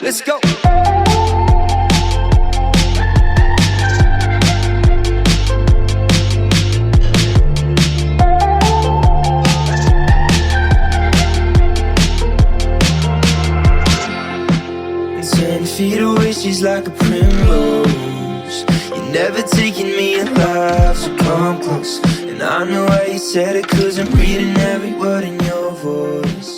Let's go. Ten feet away, she's like a primrose. You're never taking me alive, so come close. And I know why you said it, cause I'm reading every word in your voice.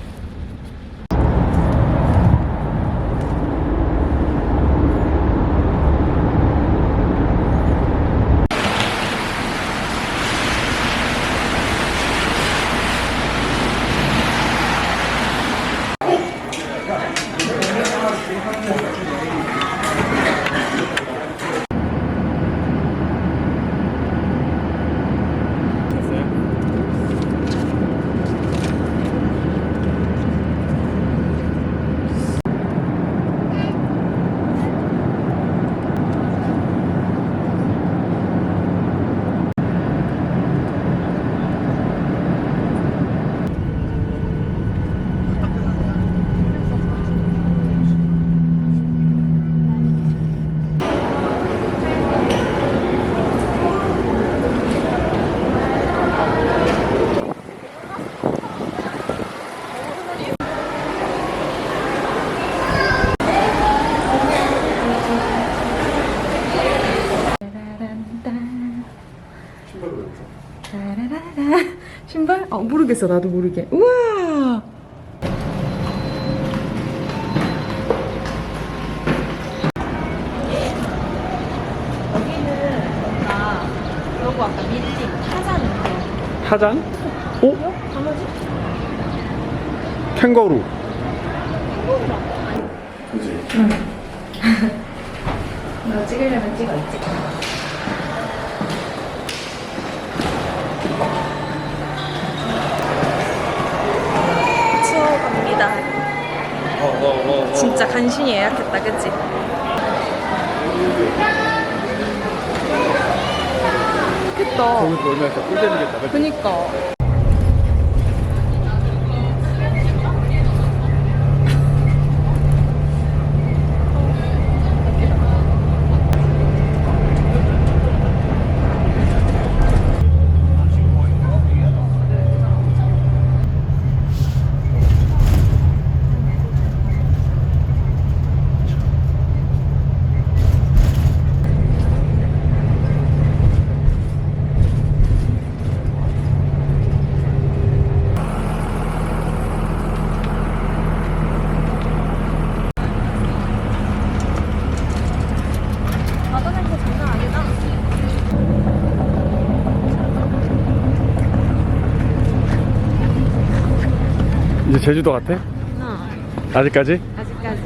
따라라라. 신발? 어 모르겠어 나도 모르게 우와 여기는 뭔가 그러고 아까 밀림 타자는 타잔? 어? 캥거루. 너 찍으려면 찍어 있지 투어 갑니다 진짜 간신히 예약했다 그치? 좋겠다 거기서 놀면 진짜 꿀 되겠다. 그치? 그니까 이제 제주도 같아? 어 아직까지? 아직까지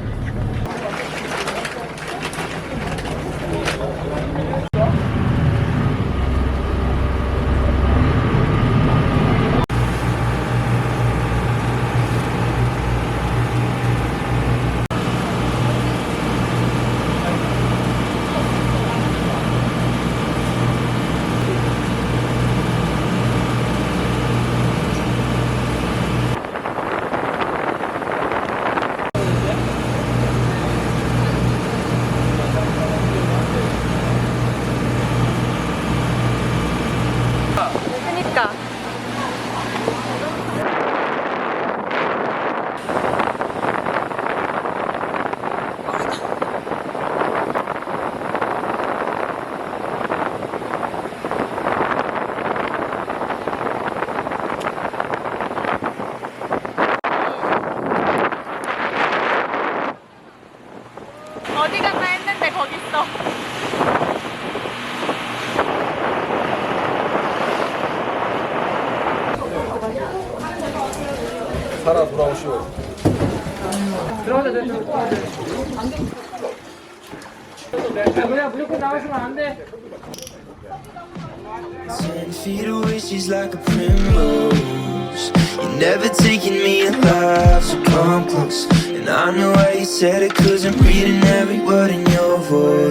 그니까 어디 갔나 했는데 거기 있어 살아 돌아오시오. Ten feet away, she's like a primrose. You're never taking me alive, so come close. And I know why you said it, cause I'm reading every word in your voice.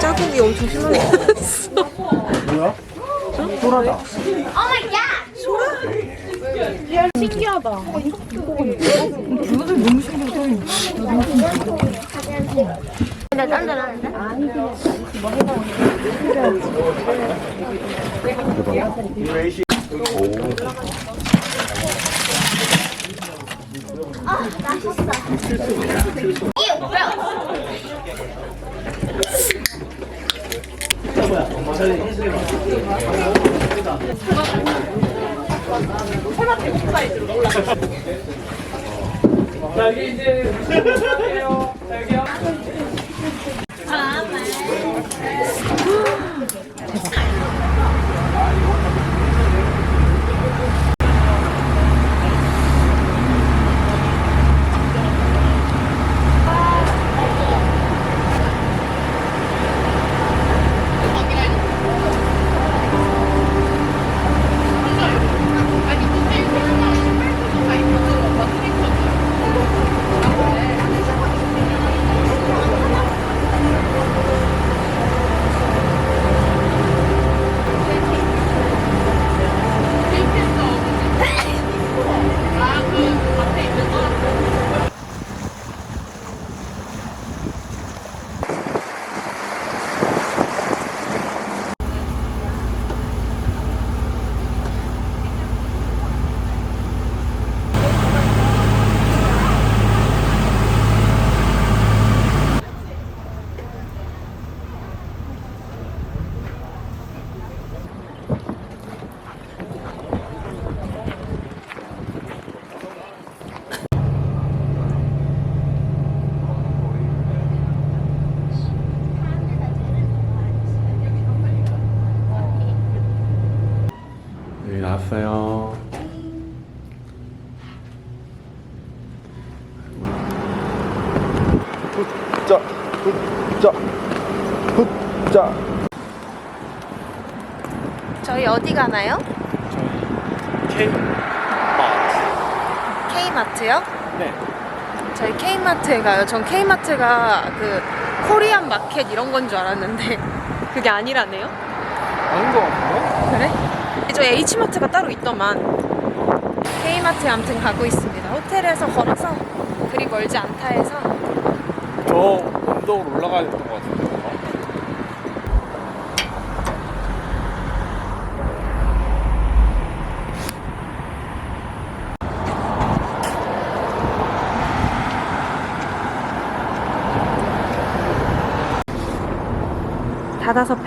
짜국이 엄청 심하게 났어. 뭐야? 소라다. 근데 딴데라는데? 아, 맛있어. 이게 뭐야? 여기 나왔어요. 굿자, 굿자, 굿자. 저희 어디 가나요? K 마트. K마트요? 네. 저희 K마트에 가요. 전 K마트가 그 코리안 마켓 이런 건 줄 알았는데 그게 아니라네요. 아닌 것 같은데? 그래? 저 H마트가 따로 있더만 K마트에 아무튼 가고 있습니다. 호텔에서 걸어서 그리 멀지 않다 해서 저 언덕으로 올라가야 됐던 것 같은데.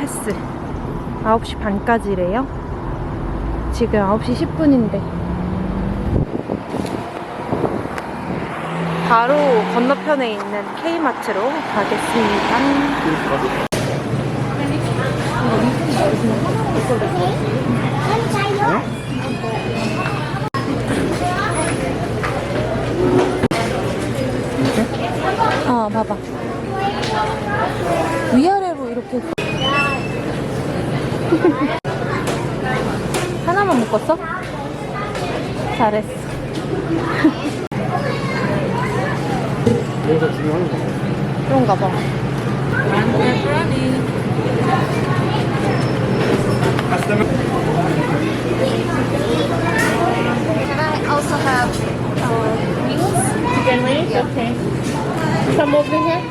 패스. 9시 반까지래요? 지금 9시 10분인데. 바로 건너편에 있는 K마트로 가겠습니다. 어 봐봐 위아래로 이렇게 하나만 묶었어? 잘했어 여기가 중요한 거. 그런가 봐 Can I also have uh, wings? Chicken wings? Okay. Come over here.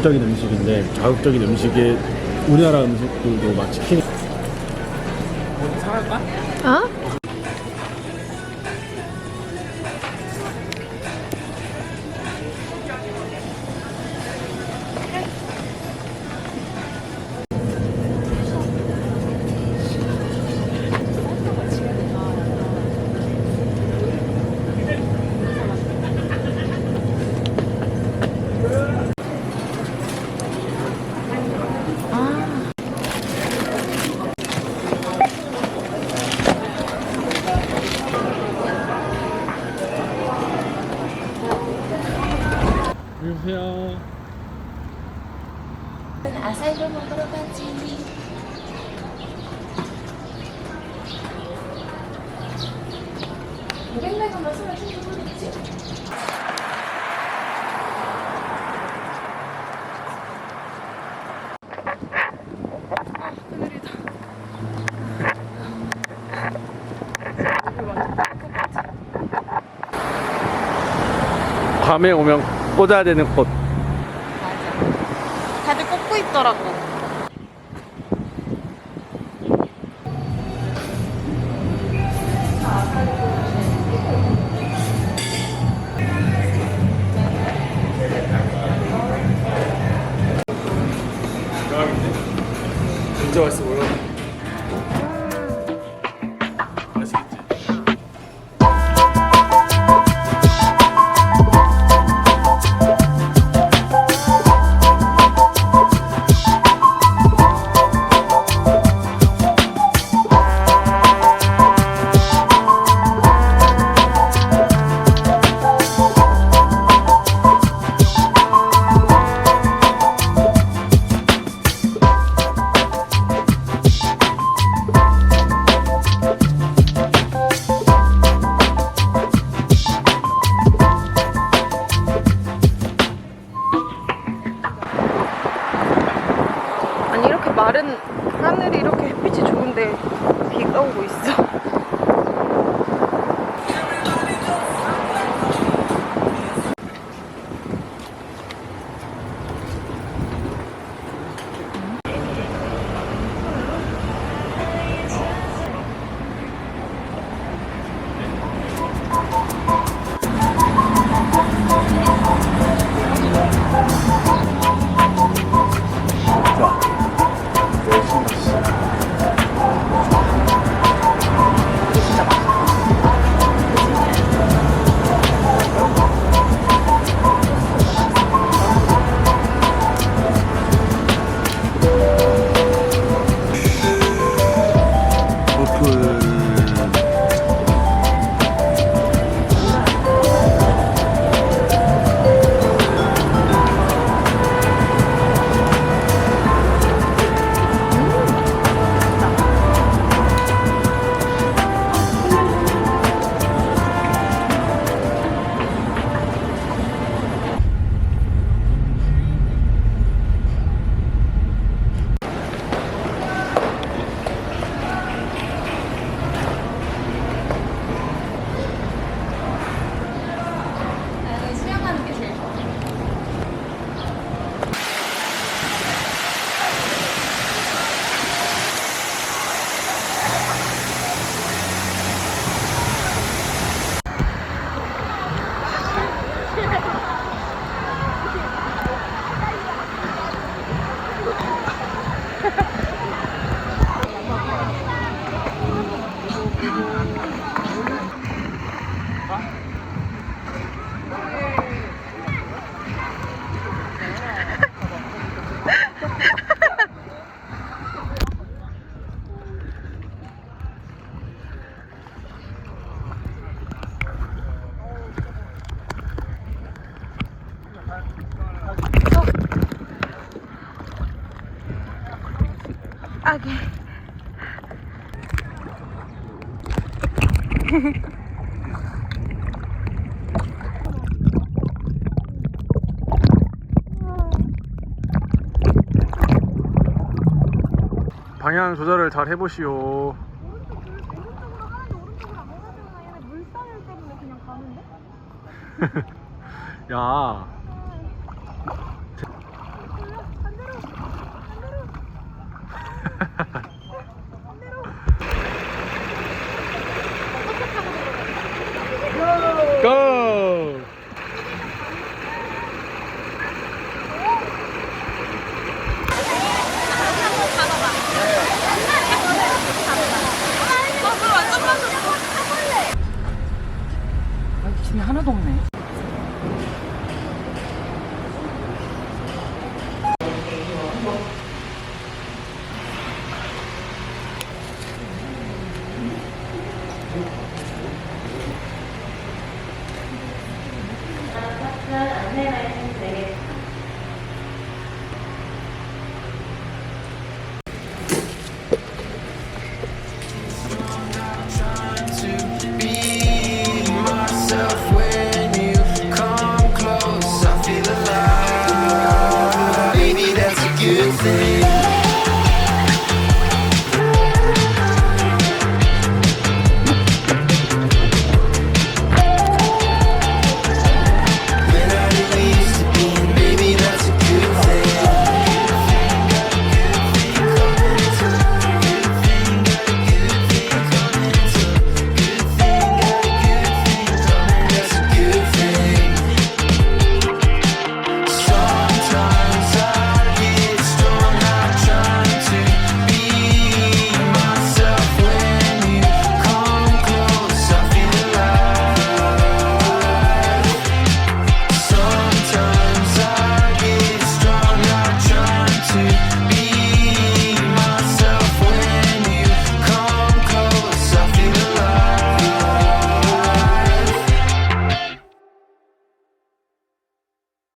자극적인 음식인데 자극적인 음식에 우리나라 음식들도 막 치킨 밤에 오면 꽂아야 되는 꽃. 다들 꽂고 있더라고. 진짜 맛있어 방향 조절을 잘 해보시오. 야. 고! 짐이 하나도 없네.